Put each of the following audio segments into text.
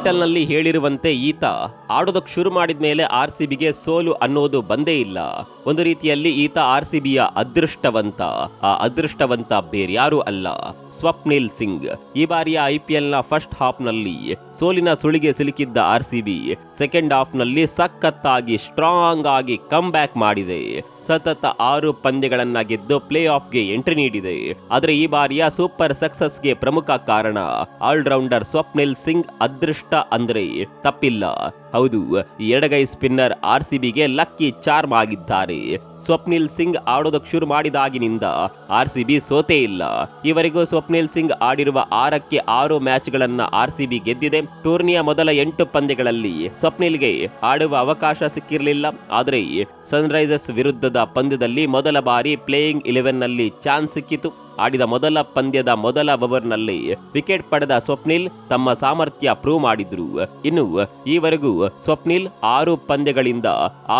ಟೈಟಲ್ನಲ್ಲಿ ಹೇಳಿರುವಂತೆ ಈತ ಆಡೋದಕ್ಕೆ ಶುರು ಮಾಡಿದ ಮೇಲೆ ಆರ್ ಸಿ ಬಿಗೆ ಸೋಲು ಅನ್ನೋದು ಬಂದೇ ಇಲ್ಲ. ಒಂದು ರೀತಿಯಲ್ಲಿ ಈತ ಆರ್ ಸಿ ಬಿಯ ಅದೃಷ್ಟವಂತ. ಆ ಅದೃಷ್ಟವಂತ ಬೇರ್ಯಾರೂ ಅಲ್ಲ. ಸ್ವಪ್ನಿಲ್ ಸಿಂಗ್ ಈ ಬಾರಿಯ ಐ ಪಿ ಎಲ್ನ ಫಸ್ಟ್ ಹಾಫ್ನಲ್ಲಿ ಸೋಲಿನ ಸುಳಿಗೆ ಸಿಲುಕಿದ್ದ ಆರ್ ಸಿ ಬಿ ಸೆಕೆಂಡ್ ಹಾಫ್ನಲ್ಲಿ ಸಖತ್ತಾಗಿ ಸ್ಟ್ರಾಂಗ್ ಆಗಿ ಕಮ್ ಬ್ಯಾಕ್ ಮಾಡಿದೆ. ಸತತ ಆರು ಪಂದ್ಯಗಳನ್ನ ಗೆದ್ದು ಪ್ಲೇ ಆಫ್ಗೆ ಎಂಟ್ರಿ ನೀಡಿದೆ. ಆದರೆ ಈ ಬಾರಿಯ ಸೂಪರ್ ಸಕ್ಸಸ್ಗೆ ಪ್ರಮುಖ ಕಾರಣ ಆಲ್ರೌಂಡರ್ ಸ್ವಪ್ನಿಲ್ ಸಿಂಗ್ ಅದೃಷ್ಟ ಅಂದ್ರೆ ತಪ್ಪಿಲ್ಲ. ಹೌದು, ಎಡಗೈ ಸ್ಪಿನ್ನರ್ ಆರ್ ಸಿ ಬಿಗೆ ಲಕ್ಕಿ ಚಾರ್ಮ್ ಆಗಿದ್ದಾರೆ. ಸ್ವಪ್ನಿಲ್ ಸಿಂಗ್ ಆಡೋದಕ್ಕೆ ಶುರು ಮಾಡಿದಾಗಿನಿಂದ ಆರ್ ಸಿ ಬಿ ಸೋತೇ ಇಲ್ಲ. ಇವರಿಗೂ ಸ್ವಪ್ನಿಲ್ ಸಿಂಗ್ ಆಡಿರುವ ಆರಕ್ಕೆ ಆರು ಮ್ಯಾಚ್ಗಳನ್ನು ಆರ್ ಸಿ ಬಿ ಗೆದ್ದಿದೆ. ಟೂರ್ನಿಯ ಮೊದಲ ಎಂಟು ಪಂದ್ಯಗಳಲ್ಲಿ ಸ್ವಪ್ನಿಲ್ಗೆ ಆಡುವ ಅವಕಾಶ ಸಿಕ್ಕಿರಲಿಲ್ಲ. ಆದರೆ ಸನ್ರೈಸರ್ಸ್ ವಿರುದ್ಧದ ಪಂದ್ಯದಲ್ಲಿ ಮೊದಲ ಬಾರಿ ಪ್ಲೇಯಿಂಗ್ ಇಲೆವೆನ್ನಲ್ಲಿ ಚಾನ್ಸ್ ಸಿಕ್ಕಿತು. ಆಡಿದ ಮೊದಲ ಪಂದ್ಯದ ಮೊದಲ ಓವರ್ನಲ್ಲಿ ವಿಕೆಟ್ ಪಡೆದ ಸ್ವಪ್ನಿಲ್ ತಮ್ಮ ಸಾಮರ್ಥ್ಯ ಪ್ರೂವ್ ಮಾಡಿದ್ರು. ಇನ್ನು ಈವರೆಗೂ ಸ್ವಪ್ನಿಲ್ ಆರು ಪಂದ್ಯಗಳಿಂದ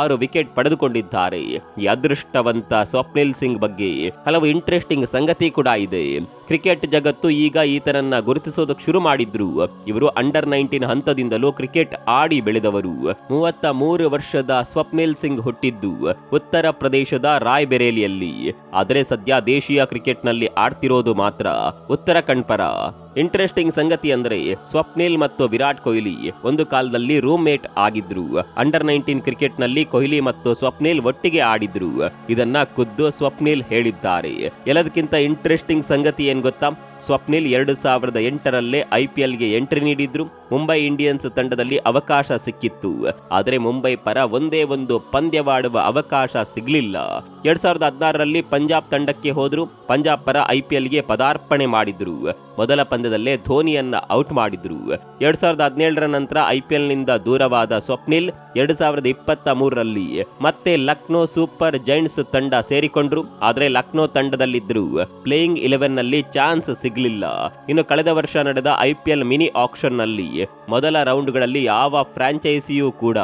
ಆರು ವಿಕೆಟ್ ಪಡೆದುಕೊಂಡಿದ್ದಾರೆ. ಈ ಅದೃಷ್ಟವಂತ ಸ್ವಪ್ನಿಲ್ ಸಿಂಗ್ ಬಗ್ಗೆ ಹಲವು ಇಂಟ್ರೆಸ್ಟಿಂಗ್ ಸಂಗತಿ ಕೂಡ ಇದೆ. ಕ್ರಿಕೆಟ್ ಜಗತ್ತು ಈಗ ಈತನನ್ನ ಗುರುತಿಸೋದಕ್ಕೆ ಶುರು ಮಾಡಿದ್ರು. ಇವರು ಅಂಡರ್ ನೈನ್ಟೀನ್ ಹಂತದಿಂದಲೂ ಕ್ರಿಕೆಟ್ ಆಡಿ ಬೆಳೆದವರು. ಮೂವತ್ತ ಮೂರು ವರ್ಷದ ಸ್ವಪ್ನಿಲ್ ಸಿಂಗ್ ಹುಟ್ಟಿದ್ದು ಉತ್ತರ ಪ್ರದೇಶದ ರಾಯ್ಬೆರೇಲಿಯಲ್ಲಿ. ಆದರೆ ಸದ್ಯ ದೇಶೀಯ ಕ್ರಿಕೆಟ್ನಲ್ಲಿ ಆಡ್ತಿರೋದು ಮಾತ್ರ ಉತ್ತರಾಖಂಡ್ ಪರ. ಇಂಟ್ರೆಸ್ಟಿಂಗ್ ಸಂಗತಿ ಅಂದ್ರೆ ಸ್ವಪ್ನಿಲ್ ಮತ್ತು ವಿರಾಟ್ ಕೊಹ್ಲಿ ಒಂದು ಕಾಲದಲ್ಲಿ ರೂಮ್ ಮೇಟ್ ಆಗಿದ್ರು. ಅಂಡರ್ ನೈನ್ಟೀನ್ ಕ್ರಿಕೆಟ್ನಲ್ಲಿ ಕೊಹ್ಲಿ ಮತ್ತು ಸ್ವಪ್ನಿಲ್ ಒಟ್ಟಿಗೆ ಆಡಿದ್ರು. ಇದನ್ನ ಖುದ್ದು ಸ್ವಪ್ನಿಲ್ ಹೇಳಿದ್ದಾರೆ. ಎಲ್ಲದಕ್ಕಿಂತ ಇಂಟ್ರೆಸ್ಟಿಂಗ್ ಸಂಗತಿ ಏನ್ ಗೊತ್ತಾ? ಸ್ವಪ್ನಿಲ್ ಎರಡು ಸಾವಿರದ ಎಂಟರಲ್ಲೇ ಐ ಪಿ ಎಂಟ್ರಿ ನೀಡಿದ್ರು. ಮುಂಬೈ ಇಂಡಿಯನ್ಸ್ ತಂಡದಲ್ಲಿ ಅವಕಾಶ ಸಿಕ್ಕಿತ್ತು. ಆದರೆ ಮುಂಬೈ ಪರ ಒಂದೇ ಒಂದು ಪಂದ್ಯವಾಡುವ ಅವಕಾಶ ಸಿಗ್ಲಿಲ್ಲ. ಎರಡ್ ಸಾವಿರದ ಹದಿನಾರರಲ್ಲಿ ಪಂಜಾಬ್ ತಂಡಕ್ಕೆ ಹೋದ್ರು. ಪಂಜಾಬ್ ಪರ ಐ ಪಿ ಎಲ್ಗೆ ಪದಾರ್ಪಣೆ ಮಾಡಿದ್ರು. ಮೊದಲ ಪಂದ್ಯದಲ್ಲೇ ಧೋನಿಯನ್ನ ಔಟ್ ಮಾಡಿದ್ರು. ಎರಡ್ ಸಾವಿರದ ಹದಿನೇಳರ ನಂತರ ಐಪಿಎಲ್ನಿಂದ ದೂರವಾದ ಸ್ವಪ್ನಿಲ್ ಎರಡ್ ಸಾವಿರದ ಇಪ್ಪತ್ತ ಮೂರರಲ್ಲಿ ಮತ್ತೆ ಲಕ್ನೋ ಸೂಪರ್ ಜೈಂಟ್ಸ್ ತಂಡ ಸೇರಿಕೊಂಡ್ರು. ಆದ್ರೆ ಲಕ್ನೋ ತಂಡದಲ್ಲಿದ್ದರು ಪ್ಲೇಯಿಂಗ್ ಇಲೆವೆನ್ನಲ್ಲಿ ಚಾನ್ಸ್ ಸಿಗ್ಲಿಲ್ಲ. ಇನ್ನು ಕಳೆದ ವರ್ಷ ನಡೆದ ಐಪಿಎಲ್ ಮಿನಿ ಆಕ್ಷನ್ನಲ್ಲಿ ಮೊದಲ ರೌಂಡ್ಗಳಲ್ಲಿ ಯಾವ ಫ್ರಾಂಚೈಸಿಯೂ ಕೂಡ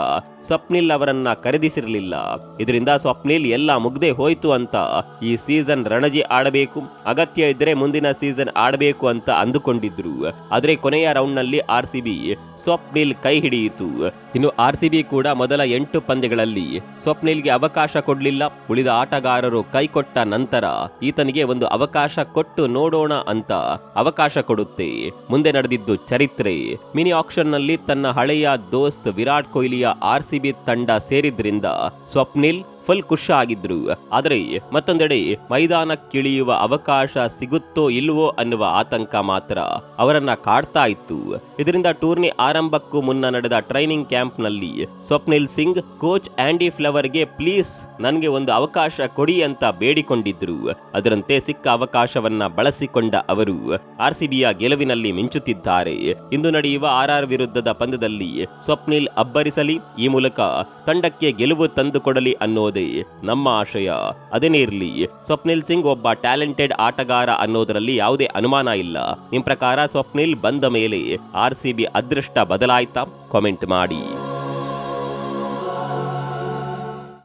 ಸ್ವಪ್ನಿಲ್ ಅವರನ್ನ ಖರೀದಿಸಿರಲಿಲ್ಲ. ಇದರಿಂದ ಸ್ವಪ್ನಿಲ್ ಎಲ್ಲ ಮುಗ್ದೆ ಹೋಯ್ತು ಅಂತ ಈ ಸೀಸನ್ ರಣಜಿ ಆಡಬೇಕು. ಅಗತ್ಯ ಇದ್ರೆ ಮುಂದಿನ ಸೀಸನ್ ಆಡಬೇಕು ಅಂತ ಅಂದುಕೊಂಡಿದ್ರು. ಆದ್ರೆ ಕೊನೆಯ ರೌಂಡ್ನಲ್ಲಿ ಆರ್ ಸಿ ಬಿ ಸ್ವಪ್ನಿಲ್ ಕೈ ಹಿಡಿಯಿತು. ಇನ್ನು ಆರ್ ಸಿ ಬಿ ಮೊದಲ ಎಂಟು ಪಂದ್ಯಗಳಲ್ಲಿ ಸ್ವಪ್ನಿಲ್ಗೆ ಅವಕಾಶ ಕೊಡಲಿಲ್ಲ. ಉಳಿದ ಆಟಗಾರರು ಕೈಕೊಟ್ಟ ನಂತರ ಈತನಿಗೆ ಒಂದು ಅವಕಾಶ ಕೊಟ್ಟು ನೋಡೋಣ ಅಂತ ಅವಕಾಶ ಕೊಡುತ್ತೆ. ಮುಂದೆ ನಡೆದಿದ್ದು ಚರಿತ್ರೆ. ಮಿನಿ ಆಕ್ಷನ್ನಲ್ಲಿ ತನ್ನ ಹಳೆಯ ದೋಸ್ತ್ ವಿರಾಟ್ ಕೊಹ್ಲಿಯ ಆರ್ ತಂಡ ಸೇರಿದ್ರಿಂದ ಸ್ವಪ್ನಿಲ್ ಫುಲ್ ಖುಷ ಆಗಿದ್ರು. ಆದರೆ ಮತ್ತೊಂದೆಡೆ ಮೈದಾನಕ್ಕಿಳಿಯುವ ಅವಕಾಶ ಸಿಗುತ್ತೋ ಇಲ್ವೋ ಅನ್ನುವ ಆತಂಕ ಮಾತ್ರ ಅವರನ್ನ ಕಾಡ್ತಾ ಇತ್ತು. ಇದರಿಂದ ಟೂರ್ನಿ ಆರಂಭಕ್ಕೂ ಮುನ್ನ ನಡೆದ ಟ್ರೈನಿಂಗ್ ಕ್ಯಾಂಪ್ನಲ್ಲಿ ಸ್ವಪ್ನಿಲ್ ಸಿಂಗ್, ಕೋಚ್ ಆಂಡಿ ಫ್ಲವರ್ಗೆ ಪ್ಲೀಸ್ ನನಗೆ ಒಂದು ಅವಕಾಶ ಕೊಡಿ ಅಂತ ಬೇಡಿಕೊಂಡಿದ್ರು. ಅದರಂತೆ ಸಿಕ್ಕ ಅವಕಾಶವನ್ನ ಬಳಸಿಕೊಂಡ ಅವರು ಆರ್ ಸಿಬಿಯ ಗೆಲುವಿನಲ್ಲಿ ಮಿಂಚುತ್ತಿದ್ದಾರೆ. ಇಂದು ನಡೆಯುವ ಆರ್ ಆರ್ ವಿರುದ್ಧದ ಪಂದ್ಯದಲ್ಲಿ ಸ್ವಪ್ನಿಲ್ ಅಬ್ಬರಿಸಲಿ, ಈ ಮೂಲಕ ತಂಡಕ್ಕೆ ಗೆಲುವು ತಂದುಕೊಡಲಿ ಅನ್ನೋದೇ ನಮ್ಮ ಆಶಯ. ಅದೇನೇ ಇರಲಿ ಸ್ವಪ್ನಿಲ್ ಸಿಂಗ್ ಒಬ್ಬ ಟ್ಯಾಲೆಂಟೆಡ್ ಆಟಗಾರ ಅನ್ನೋದರಲ್ಲಿ ಯಾವುದೇ ಅನುಮಾನ ಇಲ್ಲ. ನಿಮ್ ಪ್ರಕಾರ ಸ್ವಪ್ನಿಲ್ ಬಂದ ಮೇಲೆ ಆರ್ ಸಿ ಬಿ ಅದೃಷ್ಟ ಬದಲಾಯ್ತಾ? ಕಾಮೆಂಟ್ ಮಾಡಿ.